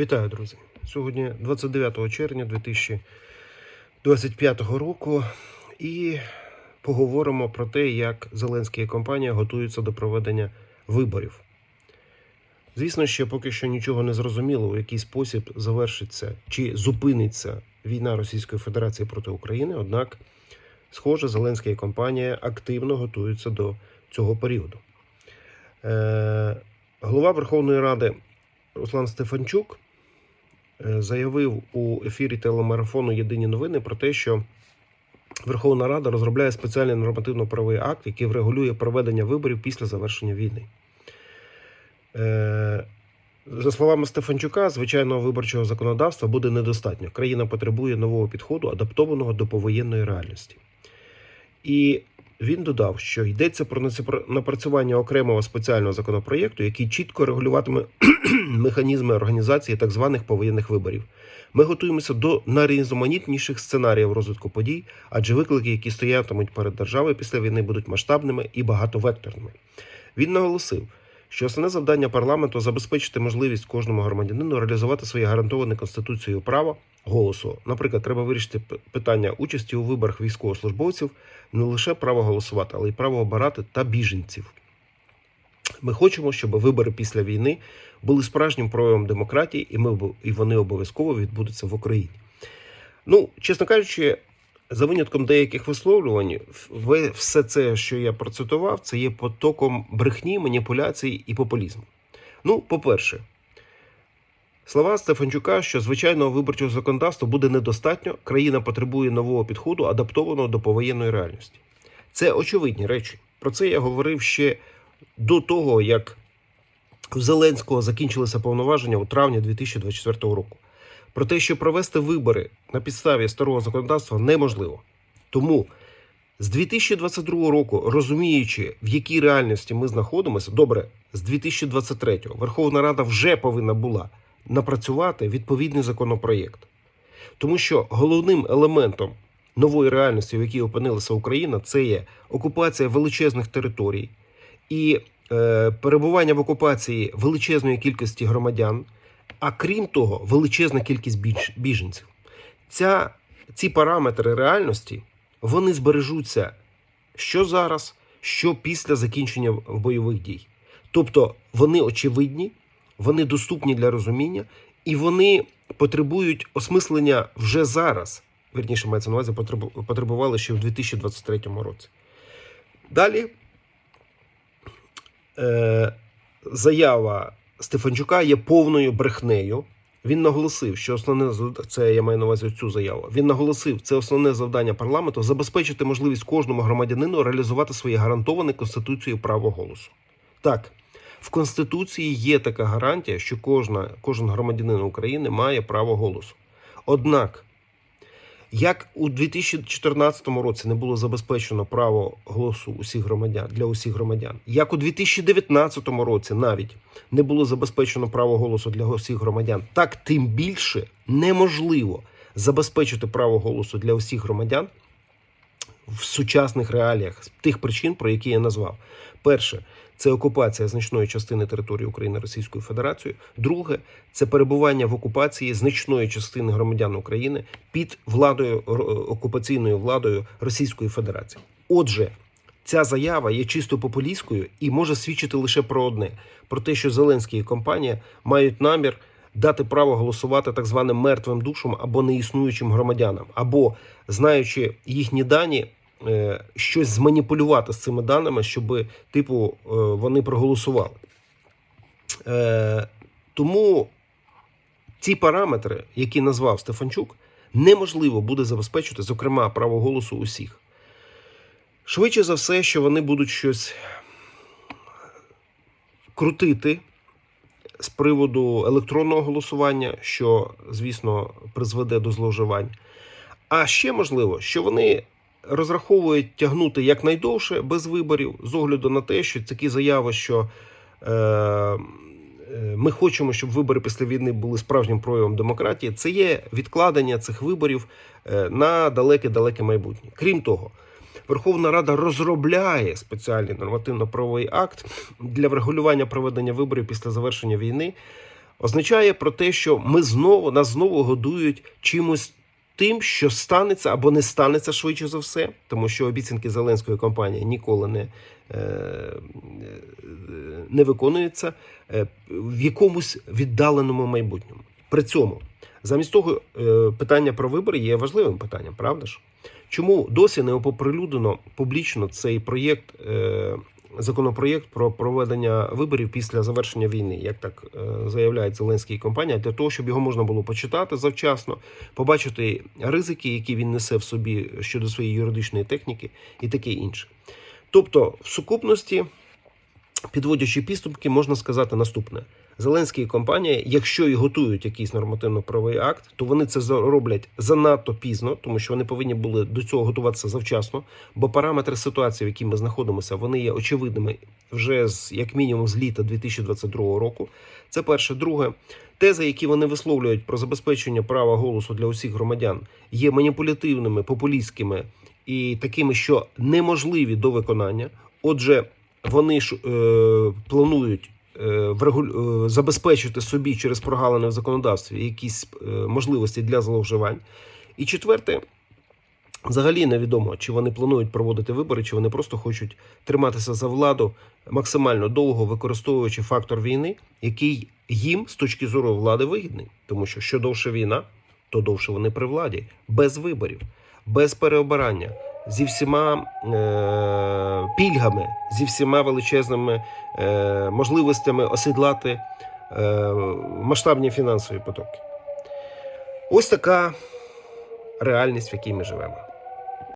Вітаю, друзі! Сьогодні 29 червня 2025 року і поговоримо про те, як Зеленський і компанія готуються до проведення виборів. Звісно, ще поки що нічого не зрозуміло, у який спосіб завершиться чи зупиниться війна Російської Федерації проти України. Однак, схоже, Зеленський і компанія активно готуються до цього періоду. Е, голова Верховної Ради Руслан Стефанчук заявив у ефірі телемарафону Єдині новини про те, що Верховна Рада розробляє спеціальний нормативно-правовий акт, який врегулює проведення виборів після завершення війни. Е, За словами Стефанчука, звичайного виборчого законодавства буде недостатньо. Країна потребує нового підходу, адаптованого до повоєнної реальності. І він додав, що йдеться про напрацювання окремого спеціального законопроєкту, який чітко регулюватиме механізми організації так званих повоєнних виборів. Ми готуємося до найрізноманітніших сценаріїв розвитку подій, адже виклики, які стоятимуть перед державою після війни, будуть масштабними і багатовекторними. Він наголосив, що основне завдання парламенту забезпечити можливість кожному громадянину реалізувати своє гарантоване конституцією право голосу. Наприклад, треба вирішити питання участі у виборах військовослужбовців, не лише право голосувати, але й право обирати та біженців. Ми хочемо, щоб вибори після війни були справжнім проявом демократії, і ми і вони обов'язково відбудуться в Україні. Ну, чесно кажучи, за винятком деяких висловлювань, все це, що я процитував, це є потоком брехні, маніпуляцій і популізму. Ну, по-перше, слова Стефанчука, що звичайного виборчого законодавства буде недостатньо, країна потребує нового підходу, адаптованого до повоєнної реальності. Це очевидні речі. Про це я говорив ще до того, як у Зеленського закінчилися повноваження у травні 2024 року. Про те, що провести вибори на підставі старого законодавства неможливо. Тому з 2022 року, розуміючи, в якій реальності ми знаходимося, добре, з 2023 Верховна Рада вже повинна була напрацювати відповідний законопроєкт. Тому що головним елементом нової реальності, в якій опинилася Україна, це є окупація величезних територій і е, перебування в окупації величезної кількості громадян, а крім того, величезна кількість біженців. Ця, ці параметри реальності вони збережуться що зараз, що після закінчення бойових дій. Тобто вони очевидні, вони доступні для розуміння, і вони потребують осмислення вже зараз. Вірніше, мається на увазі, потребували ще в 2023 році. Далі е, заява Стефанчука є повною брехнею. Він наголосив, що основне це я маю на увазі цю заяву. Він наголосив, це основне завдання парламенту забезпечити можливість кожному громадянину реалізувати своє гарантоване конституцією право голосу. Так, в конституції є така гарантія, що кожна, кожен громадянин України має право голосу. Однак, як у 2014 році не було забезпечено право голосу усіх громадян для усіх громадян, як у 2019 році навіть не було забезпечено право голосу для усіх громадян, так тим більше неможливо забезпечити право голосу для усіх громадян в сучасних реаліях з тих причин, про які я назвав. Перше, це окупація значної частини території України Російською Федерацією. Друге, це перебування в окупації значної частини громадян України під владою окупаційною владою Російської Федерації. Отже, ця заява є чисто популістською і може свідчити лише про одне: про те, що Зеленський і компанія мають намір дати право голосувати так званим мертвим душам або неіснуючим громадянам, або знаючи їхні дані. Е, Щось зманіпулювати з цими даними, щоб типу е, вони проголосували. Е, Тому ці параметри, які назвав Стефанчук, неможливо буде забезпечити, зокрема, право голосу усіх. Швидше за все, що вони будуть щось крутити з приводу електронного голосування, що, звісно, призведе до зловживань. А ще можливо, що вони розраховують тягнути якнайдовше без виборів, з огляду на те, що такі заяви, що е, е, ми хочемо, щоб вибори після війни були справжнім проявом демократії, це є відкладення цих виборів е, на далеке-далеке майбутнє. Крім того, Верховна Рада розробляє спеціальний нормативно-правовий акт для врегулювання проведення виборів після завершення війни. означає про те, що ми знову нас знову годують чимось тим, що станеться або не станеться швидше за все, тому що обіцянки Зеленської кампанії ніколи не, е, е, не виконуються е, в якомусь віддаленому майбутньому. При цьому, замість того, питання про вибори є важливим питанням, правда ж? Чому досі не оприлюднено публічно цей проєкт, законопроєкт про проведення виборів після завершення війни, як так заявляють заявляє Зеленський і компанія, для того, щоб його можна було почитати завчасно, побачити ризики, які він несе в собі щодо своєї юридичної техніки і таке інше. Тобто, в сукупності, підводячи підступки, можна сказати наступне: Зеленський і компанія, якщо і готують якийсь нормативно-правовий акт, то вони це роблять занадто пізно, тому що вони повинні були до цього готуватися завчасно. Бо параметри ситуації, в якій ми знаходимося, вони є очевидними вже з як мінімум з літа 2022 року. Це перше. Друге, тези, які вони висловлюють про забезпечення права голосу для усіх громадян, є маніпулятивними, популістськими і такими, що неможливі до виконання. Отже, вони ж е, планують забезпечити собі через прогалини в законодавстві якісь е, можливості для зловживань. І четверте, взагалі невідомо, чи вони планують проводити вибори, чи вони просто хочуть триматися за владу максимально довго, використовуючи фактор війни, який їм з точки зору влади вигідний, тому що що довше війна, то довше вони при владі, без виборів, без переобирання. Зі всіма е, пільгами, зі всіма величезними е, можливостями осідлати е, масштабні фінансові потоки. Ось така реальність, в якій ми живемо.